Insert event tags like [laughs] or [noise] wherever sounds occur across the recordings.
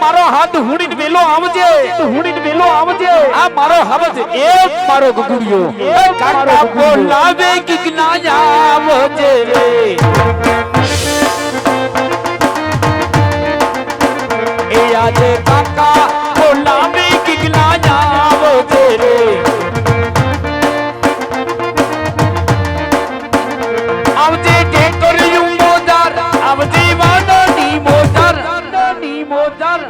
મારો હાથ હુડીને વેલો આવજે હુડીને વેલો આવજે આ મારો હવજ એ મારો ગગુડિયો એ કાકા બોલાવે કિક ના આવજે રે એ આજે કાકા બોલાવે મોદાર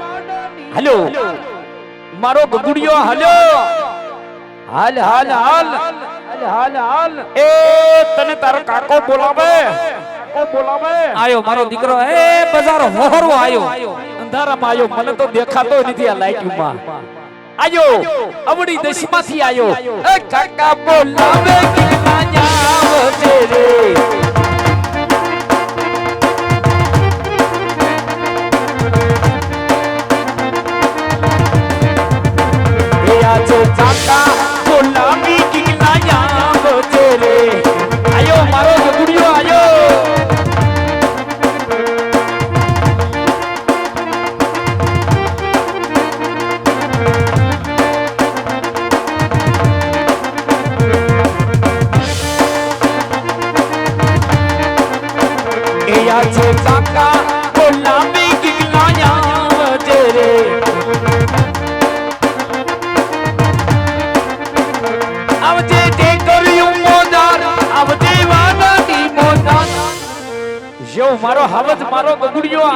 હલો. મારો ગગુડિયો હલો. હાલ હાલ હાલ હાલ. હાલ. એ તને તારો કાકો બોલાવે. કાકો બોલાવે. આયો મારો દીકરો. એ બજાર હોહરવો આયો. અંધારામાં આયો. મને તો દેખાતો નથી આ લાઈટમાં. આયો અવડી દેશમાંથી આયો. એ કાકા બોલાવે કે ના જાવ રે આજે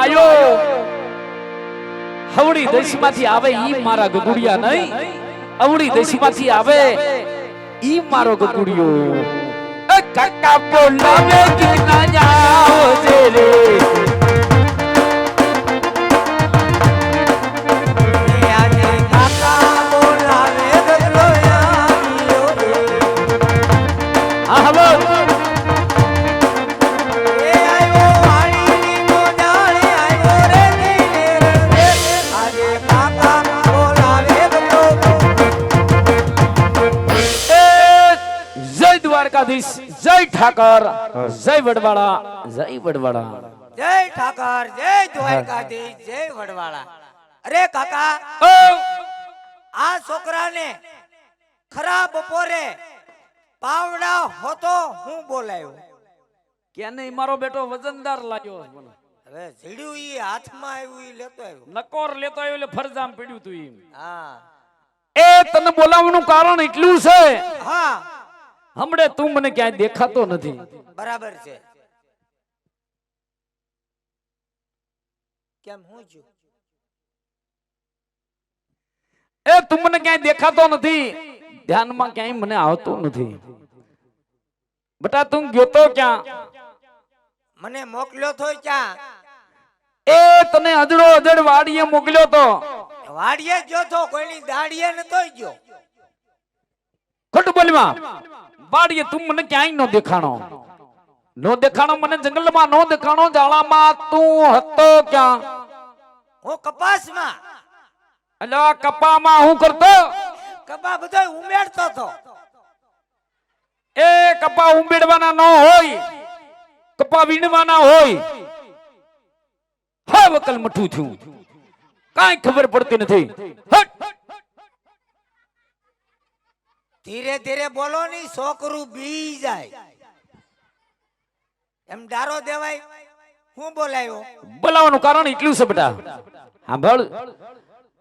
આયો. હવડી દેશમાંથી આવે ઈ મારા ગગુડિયા નહીં. અવડી દેશમાંથી આવે ઈ મારો ગગુડિયો. કાકા બોલાવે કે ના જાઓ જે રે ઠાકર જય વડવાળા જય વડવાળા જય ઠાકર જય દ્વારકાધીશ જય વડવાળા અરે કાકા આ છોકરાને ખરા બપોરે પાવડા હોતો હું બોલાયો કે નહીં મારો બેટો વજનદાર લાગ્યો. હવે ઝીડ્યું ઈ હાથમાં આવ્યું ઈ લેતો આવ્યો. નકોર લેતો આવ્યો એટલે ફરજામ પડ્યું તું ઈ. હા. એ તને બોલાવવાનું કારણ એટલું છે હા. હમણે તું મને ક્યાંય દેખાતો નથી. બરાબર છે. કેમ હું છું? એ તું મને ક્યાંય દેખાતો નથી. ધ્યાનમાં ક્યાંય મને આવતો નથી. બટા તું ગયો તો ક્યાં? મને મોકલ્યો તો ક્યાં? એ તને અજડો અજડ વાડીએ મોકલ્યો તો. વાડીએ ગયો તો કોઈની દાડીએ નતો ગયો. ખોટું બોલમાં. વાડીએ તું મને ક્યાંય નો દેખાણો. નો દેખાણો મને જંગલમાં નો દેખાણો જાળામાં તું હતો ક્યાં? હું કપાસમાં. એટલે કપામાં હું કરતો? કપા બધો ઉમેરતો તો. એ કપા ઉમેરવાના ન હોય કપા વીણવાના હોય. હા વકલ મઠું થયું. કાંઈ ખબર પડતી નથી. હટ! ધીરે ધીરે બોલો ની છોકરું બી જાય. એમ ડારો દેવાય. હું બોલાયો? બોલાવાનું કારણ એટલું છે બેટા. સાંભળ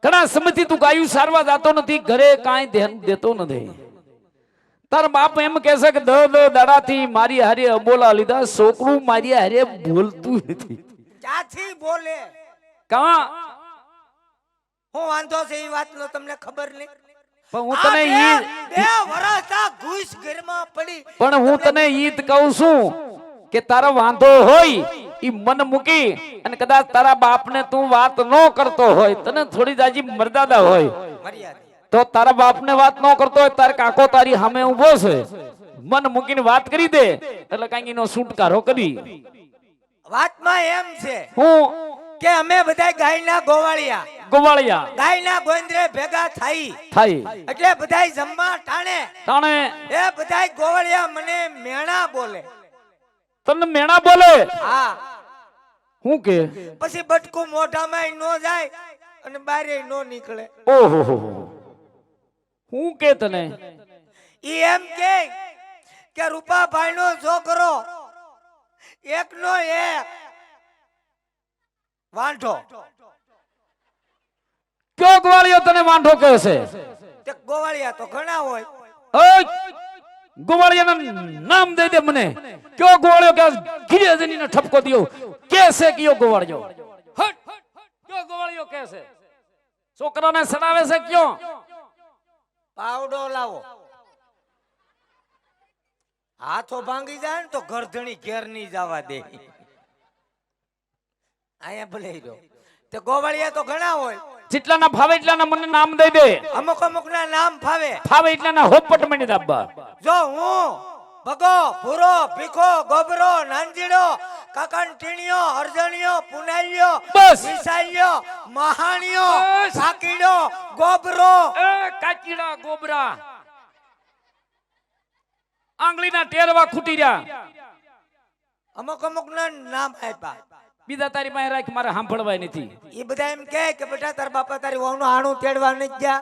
ઘણા સમયથી તું ગાયું સારવા જાતો નથી ઘરે કાંઈ ધ્યાન દેતો નથી. તાર બાપ એમ કહેશે કે દ દ દાડાથી મારી હારે અબોલા લીધા છોકરું મારી હારે બોલતું નથી. ક્યાંથી બોલે? કા? હું વાંધો છે એ વાતનો તમને ખબર નહીં? પણ હું તને બે- ઈ બે વરસા ઘૂસ ઘરમાં પડી. પણ હું તને ઈ કહું છું કે તારો વાંધો હોય ઈ મન મૂકી અને કદાચ તારા બાપને તું વાત ન કરતો હોય તને થોડી જાજી મર્યાદા હોય તો તારા બાપને વાત ન કરતો હોય તાર કાકો તારી સામે ઊભો છે. મન મૂકીને વાત કરી દે એટલે કાંઈક એનો છુટકારો કરી. વાતમાં એમ છે. હું કે અમે બધા ગાયના ગોવાળિયા. ગોવાળિયા. ગાયના ગોંદરે ભેગા થઈ. થાય એટલે બધા જમવા ટાણે. ટાણે. એ બધા ગોવાળિયા મને મેણા બોલે. તને મેણા બોલે? હા. હું કે? પછી બટકું મોઢામાં નો જાય અને બારે નો નીકળે. ઓહો. હું કે તને? ઈ એમ કે કે રૂપાભાઈ નો છોકરો એક નો એક વાંઢો. કયો ગોવાળિયો તને વાંઢો કહે છે? તે ગોવાળિયા તો ઘણા હોય. ઓય! ગોવાળિયાના નામ દે દે મને. કયો ગોવાળિયો કે ગીરે જનીને ઠપકો દિયો? કે છે કયો ગોવાળિયો? હટ! કયો ગોવાળિયો કે છે? છોકરાને સડાવે છે કયો? પાવડો લાવો. હાથો ભાંગી જાય ને તો ગરધણી ઘેર નહીં જવા દે. અહીંયા ભલે રહ્યો. તે ગોવાળિયા તો ઘણા હોય. જેટલાના ભાવે એટલાના મને નામ દઈ દે. અમુક અમુક ના નામ ફાવે. ફાવે એટલાના હોપટ મણી દાબા જો હું ભગો ભૂરો ભીખો ગોબરો નાંજીડો કાકણ ટીણીયો અરજણીયો પુનાઈયો બસ. વિસાઈઓ મહાણીયો બસ. સાકીડો ગોબરો. એ કાચીડા ગોબરા. આંગળીના ટેરવા ખૂટી રહ્યા. અમુક અમુક ના નામ આપ્યા. બીજા તારી પાસે રાખ મારે સાંભળવાય નથી. એ બધા એમ કહે કે બેટા તાર બાપા તારી વહુનું આણું તેડવા નથી ગયા.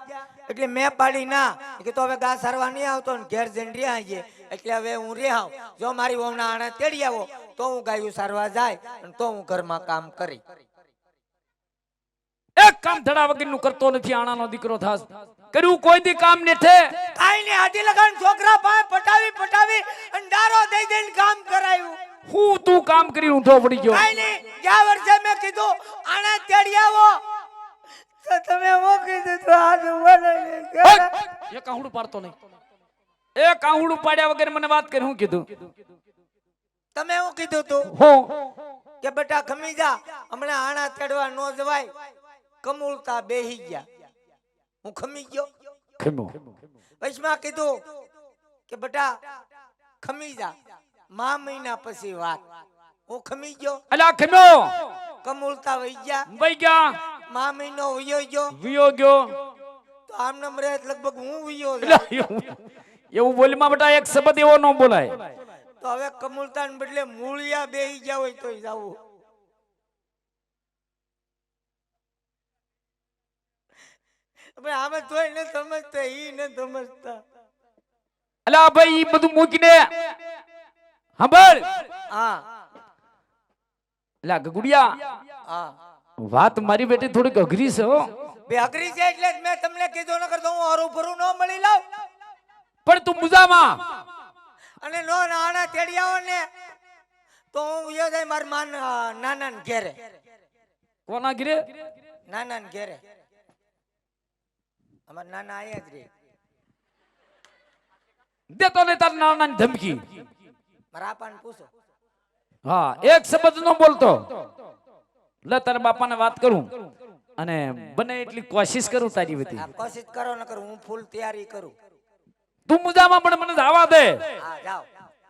એટલે મેં પાડી ના. કે તો હવે ગા સારવા નહીં આવતો ને ઘેર જઈને રહ્યા આવીએ એટલે હવે હું રહ્યા જો મારી વહુના આણા તેડી આવો તો હું ગાયું સારવા જાય અને તો હું ઘરમાં કામ કરી. એક કામ ધડા વગરનું કરતો નથી આણાનો દીકરો થાસ કર્યું કોઈ દી કામ નેઠે? કાઈ ને આધી લગાન છોકરા પાસે પટાવી પટાવી અને ડારો દઈ દઈને કામ કરાયું. હું તું કામ કરી ઊંધો પડી ગયો. કાઈ નહીં ગયા વર્ષે મેં કીધું આને તેડી આવો. તો તમે હું કીધું તો આજ મને હટ! એ કાહુડું પાડતો નહીં. એ કાહુડું પાડ્યા વગર મને વાત કરી હું કીધું? તમે હું કીધું તું? હું? કે બેટા ખમી જા હમણાં આણા તેડવા નો જવાય. કમુળતા બેહી ગયા. હું ખમી ગયો. ખમો. વૈષ્ણવ કીધું કે બેટા ખમી જા. મા મહિના પછી વાત. હું ખમી ગયો. અલા ખમ્યો કમુલતા વઈ ગયા. વઈ ગયા. મા મહિનો વયો ગયો. વયો ગયો. તો આમ નમ રહે લગભગ હું વયો એવું બોલમાં બેટા એક શબ્દ એવો ન બોલાય. તો હવે કમુલતા ને બદલે મૂળિયા બેહી ગયા હોય તોય જાવું. હવે આમે તોય ન સમજતા ઈ ન સમજતા. અલા ભાઈ બધું મૂકીને સાંભળ હા. અલા ગગુડિયા હા. વાત મારી બેટી થોડીક અઘરી છે હો. બે અઘરી છે એટલે મેં તમને કીધું ન તો હું હરું ભરું ન મળી લઉં. પણ તું મુજામાં. અને નો નાના તેડી આવો ને તો હું યો જાય માર માન નાના ને ઘેરે. કોના ઘેરે? નાના ને ઘેરે. અમાર નાના આયા જ રે. દેતો ને તાર નાના ધમકી. મારા આપાને પૂછો. હા એક શબ્દ નો બોલતો. લે તારા બાપાને વાત કરું. અને બને એટલી કોશિશ કરું તારી બધી કોશિશ કરો નકર હું ફૂલ તૈયારી કરું. તું મુજામાં પણ મને જવા દે. હા જાઓ.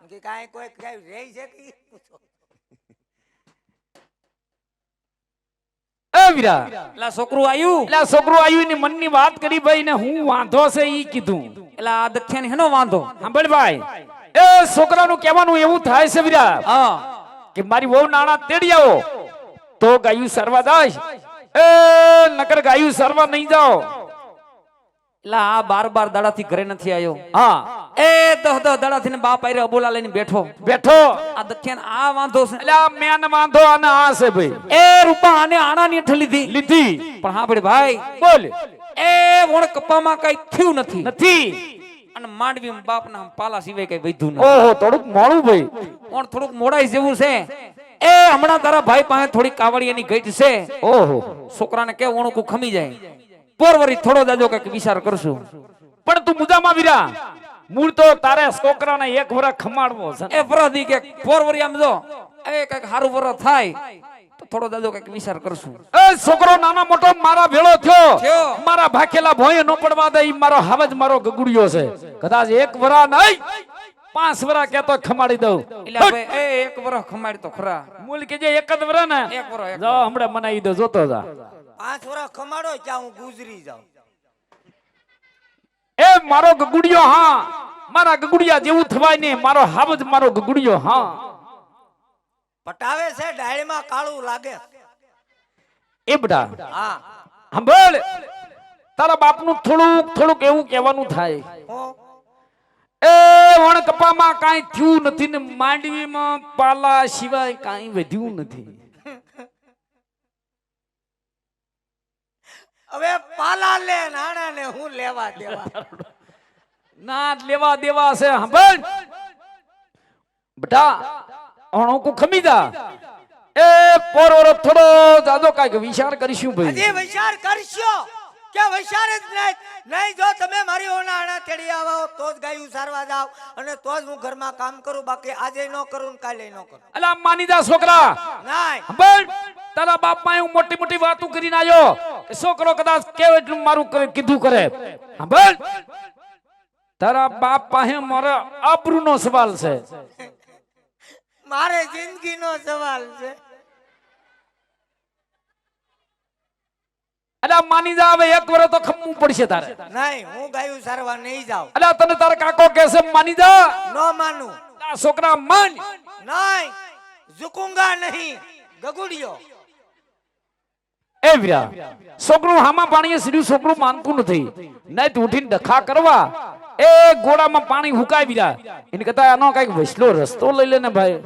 કે કાઈ કોઈ કઈ રહી છે કે પૂછો. એ વીરા. લા છોકરું આયુ? લા છોકરું આવ્યું ને મનની વાત કરી ભાઈ ને હું વાંધો છે ઈ કીધું. એટલે આ દખ્યાની હેનો વાંધો? સાંભળ ભાઈ. એ છોકરાનું કહેવાનું એવું થાય છે વિરા કે મારી વહુ નાણા તેડી આવો તો ગાયું સરવા જાય. એ નકર ગાયું સરવા નહીં જાઓ. એટલે આ બાર બાર દાડાથી ઘરે નથી આવ્યો હા. એ દહ દહ દાડાથી ને બાપ આયરે અબોલા લઈને બેઠો. બેઠો. આ દખિયાન આ વાંધો છે. એટલે આ મેન વાંધો અને આ છે ભાઈ. એ રૂપા આને આણાની હેઠળ લીધી. લીધી. પણ હા ભાઈ ભાઈ બોલ. એ વણ કપ્પામાં કઈ થયું નથી. નથી. અને માંડવી બાપના પાલા સિવાય કઈ નથી. ઓહો થોડુંક મોડું ભાઈ. પણ થોડુંક મોડાઈ જેવું છે. એ હમણાં તારા ભાઈ પાસે થોડી કાવડિયાની ગઈટ છે. ઓહો. છોકરાને કે ઓણકું ખમી જાય. પોરવરી થોડો દાદો કંઈક વિચાર કરશું. પણ તું મુજામાં વીરા. મૂળ તો તારે છોકરાને એક વરસ ખમાડવો છે એ વરદી કે પોરવરી આમ જો એ કંઈક સારું વર થાય. થોડો દાદો કંઈક વિચાર કરશું. એ છોકરો નાનો મોટો મારા ભેળો થયો. મારા ભાખેલા ભોય નો પડવા દે મારો હાવજ મારો ગગુડિયો છે. કદાચ એક વરા નહીં પાંચ વરા કેતો ખમાડી દઉં. એટલે એ એક વરા ખમાડી તો ખરા. મૂલ કે જે એક જ વરા ને? એક વરા જો હમણાં મનાઈ દો જોતો જા. પાંચ વરા ખમાડો ત્યાં હું ગુજરી જાઉં. એ મારો ગગુડિયો હા. મારા ગગુડિયા જેવું થવાય નહીં મારો હાવજ મારો ગગુડિયો હા. પટાવે છે ડાળીમાં કાળું લાગે. એ બધા. હા. સાંભળ તારા બાપનું થોડુંક થોડુંક એવું કહેવાનું થાય. એ વણ કપામાં કાંઈ થયું નથી ને માંડવીમાં પાલા સિવાય કાંઈ વધ્યું નથી. હવે પાલા લે નાણા ને હું લેવા દેવા? ના લેવા દેવા છે સાંભળ બેટા હણો કો ખમી જા એ પોરો થોડો જાજો કાંઈક વિચાર કરીશું ભાઈ. હજી વિચાર કરશો? કે વિચાર જ નહીં. નહીં જો તમે મારી ઓનાણા તેડી આવો તો જ ગાયું સારવા જાવ અને તો જ હું ઘરમાં કામ કરું બાકી આજે ન કરું ને કાલે ન કરું. અલા માની જા છોકરા. નહીં. સાંભળ તારા બાપમાં હું મોટી મોટી વાતો કરીને આવ્યો કે છોકરો કદાચ કેવ એટલું મારું કરે- કીધું કરે. સાંભળ તારા બાપ પાસે મારા આબરૂ નો સવાલ છે. મારે જિંદગીનો સવાલ છે. અલા માની જા હવે એક વરસ તો ખમવું પડશે તારે. નહીં હું ગાયું સારવા નહીં જાઉં. અલા તને તારા કાકો કહેશે માની જા. ન માનું. આ છોકરા માન. નહીં ઝુકુંગા નહીં ગગુડિયો. એ વીરા છોકરું હામાં પાણીએ સીડ્યું છોકરું માનતું નથી. નહીં તું ઉઠીને ડખા કરવા. એ ગોળામાં પાણી હુકાવી રહ્યા એને કહેતા આનો કંઈક વસલો રસ્તો લઈ લે ને ભાઈ.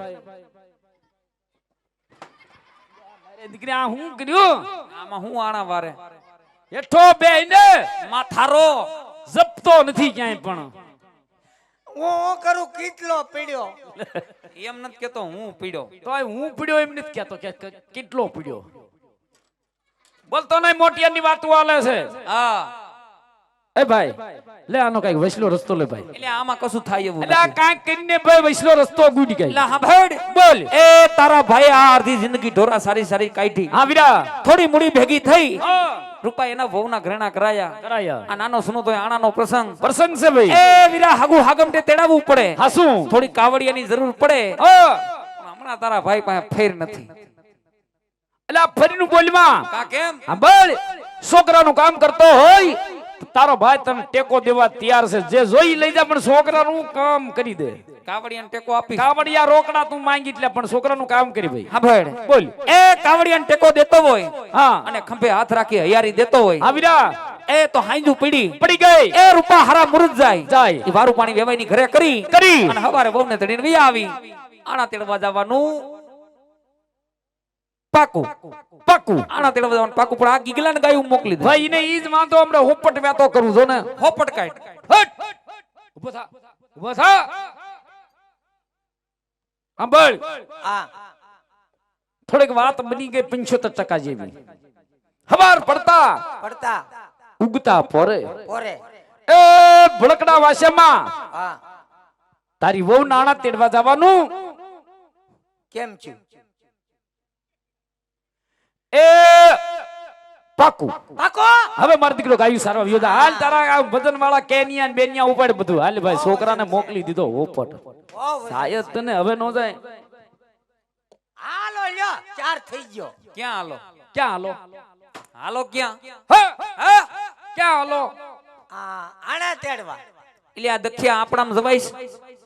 દીકરી આ હું કર્યું? આમાં હું આણા વારે? હેઠો બે ને માથારો જપતો નથી ક્યાંય પણ. હું કરું? કેટલો પીડ્યો. એમ નથી કેતો હું પીડ્યો. તો હું પીડ્યો એમ નથી કહેતો કે કે કેટલો પીડ્યો. બોલતો નહીં મોટિયાની વાતો આલે છે. હા. એ ભાઈ લે આનો કંઈક વૈસલો રસ્તો લે ભાઈ. એટલે આમાં કશું થાય એવું એટલે કાંઈક કરીને ભાઈ વૈસલો રસ્તો ગુડી ગઈ. એટલે સાંભળ બોલ. એ તારા ભાઈ આ અડધી જિંદગી ઢોરા સારી સારી કાઢી. હા વીરા. થોડી મૂડી ભેગી થઈ. રૂપા એના વહુના ઘરેણા કરાયા. કરાયા. આ નાનો સુનો તો આણાનો પ્રસંગ. પ્રસંગ છે ભાઈ. એ વીરા હાગુ હાગમટે તેડાવવું પડે. હાસું. થોડી કાવડિયાની જરૂર પડે. હમણાં તારા ભાઈ પાસે ફેર નથી. એટલે ફરીનું બોલમાં. કા કેમ? હા બોલ. છોકરાનું કામ કરતો હોય. તારો ભાઈ તને ટેકો દેવા તૈયાર છે. જે જોઈ લઈ જા પણ છોકરાનું કામ કરી દે. કાવડિયાને ટેકો આપી કાવડિયા રોકડા તું માંગી એટલે પણ છોકરાનું કામ કરી ભાઈ. સાંભળ બોલ. એ કાવડિયાને ટેકો દેતો હોય હા. અને ખંભે હાથ રાખી હૈયારી દેતો હોય. હા વીરા. એ તો હાંજુ પીડી. પડી ગઈ. એ રૂપા હારા મૃત જાય. જાય. એ વારું પાણી વેવાઈની ઘરે કરી કરી. અને હવારે વહુને તડીને વી આવી. આણા તેડવા જવાનું. પાકું પાકું. આણા તેડવા જવાનું પાકું પણ આ ગીગલાને ગાયું મોકલી દે. ભાઈ એને ઈ જ વાંધો હમણાં હોપટ વ્યાતો કરું જો ને હોપટ કાઢ. હટ! ઊભો થા ઊભો થા. સાંભળ આ. થોડીક વાત બની ગઈ પંચોતેર ટકા જેવી. હવાર પડતા પડતા. ઉગતા પોરે. પોરે. એ ભડકડા વાસેમાં હા. તારી વહુ નાણા તેડવા જવાનું. કેમ છું? એ પાકું. પાકો? હવે મારો દીકરો ગાયું સારો આવ્યો હાલ તારા આ વજન વાળા કેનિયા ને બેનિયા ઉપાડ બધું. હાલ ભાઈ છોકરાને મોકલી દીધો ઓપટ. સાયદ તને હવે નો જાય. હાલો લ્યો ચાર થઈ ગયો. ક્યાં હાલો? ક્યાં હાલો? હાલો ક્યાં? ક્યાં હાલો? આ આણા તેડવા. એટલે આ દખિયા આપણામાં જવાય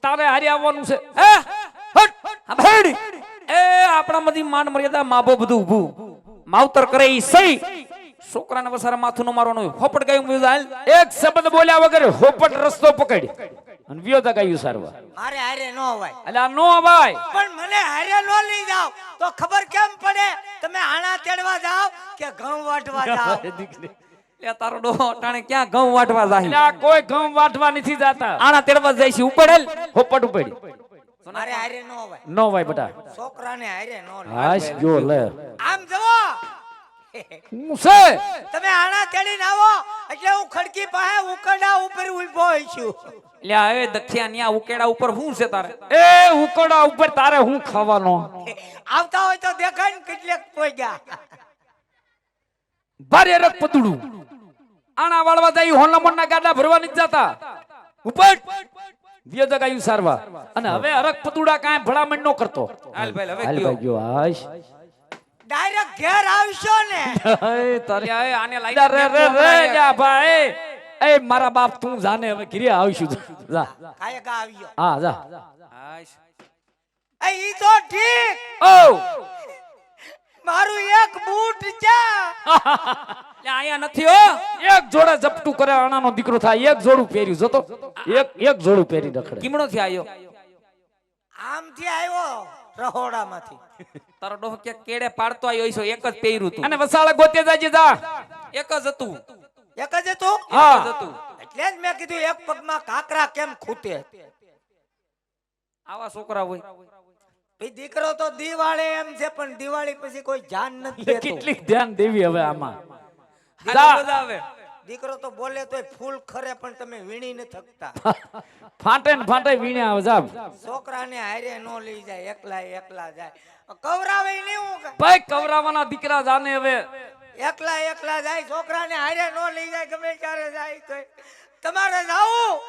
તારે હારી આવવાનું છે. હે હટ. એ આપણામાંથી માન મર્યાદા માભો બધું ઊભું. માવતર કરે એ સહી. છોકરાને વસારે માથું નો મારવાનું હોપટ ગાયું બીજું એક શબ્દ બોલ્યા વગર હોપટ રસ્તો પકડી અને વિયોતા ગાયું સારવા હારે હારે નો અવાય. એટલે આ નો અવાય. પણ મને હારે નો લઈ જાવ તો ખબર કેમ પડે? તમે આણા તેડવા જાવ કે ઘઉં વાટવા [laughs] જાવ લે તારો ડો અટાણે ક્યાં ઘઉં વાટવા જાય કોઈ ઘઉં વાટવા નથી જાતા. આણા તેડવા જાય છે. ઉપડેલ હોપટ ઉપડી. મારે હારે ન હોય નો બેટા. છોકરાને હારે નો હાશ જો લે. આમ જવો મુસે! તમે આણા તેડીને આવો. એટલે હું ખડકી પાસે ઉકડા ઉપર ઊભો છું. લે હવે દખિયા ન્યા ઉકેડા ઉપર શું છે તારે? એ ઉકડા ઉપર તારે હું ખાવાનો? આવતા હોય તો દેખાય ને કેટલેક પોઈ ગયા. ભારે રક પતડું આણા વાળવા જાય હોલમણ ના ગાડા ભરવા નથી જાતા. ઉપર. વિયોતા ગાયું સારવા. અને હવે હરક પતુડા કાંઈ ભલામણ નો કરતો. હાલ ભાઈ હવે હાલ ભાઈ ગયો આશ ડાયરેક્ટ ઘેર આવશો ને. એ તારે આને લાઈ રે રે રે જા ભાઈ. એ મારા બાપ તું જાને હવે ઘરે આવીશું. જા. કાયકા આવ્યો. હા જા. આશ એ ઈ તો ઠીક. ઓ! મારું એક બૂટ જા. [laughs] અહીંયા નથી હો. એક જોડે ઝપટું કરે આણાનો દીકરો થાય એક જોડું પહેર્યું. જોતો એક એક જોડું પહેરી રખડે. કિમણો થી આવ્યો આમથી આવ્યો રહોડામાંથી. તારો ડોહ કે કેડે પાડતો આવ્યો હશો એક જ પહેર્યું તું. અને વસાળે ગોતે જાજે જા. એક જ હતું. એક જ હતું? હા. એક જ હતું. એટલે જ મેં કીધું એક પગમાં કાકરા કેમ ખૂટે? આવા છોકરા હોય. દીકરો તો દિવાળી એમ છે પણ દિવાળી પછી કોઈ ધ્યાન નથી કેટલી ધ્યાન દેવી હવે આમાં. દીકરો તો બોલે તોય ફૂલ ખરે પણ તમે વીણી ન થકતા. [laughs] ફાટે ને ફાટે વીણે આવે જા. છોકરાને હારે નો લઈ જાય એકલા એકલા જાય. કવરાવે નહીં હું. ભાઈ કવરાવાના દીકરા જાને હવે. એકલા એકલા જાય છોકરાને હારે નો લઈ જાય ગમે ત્યારે જાય તો તમારે જાવું.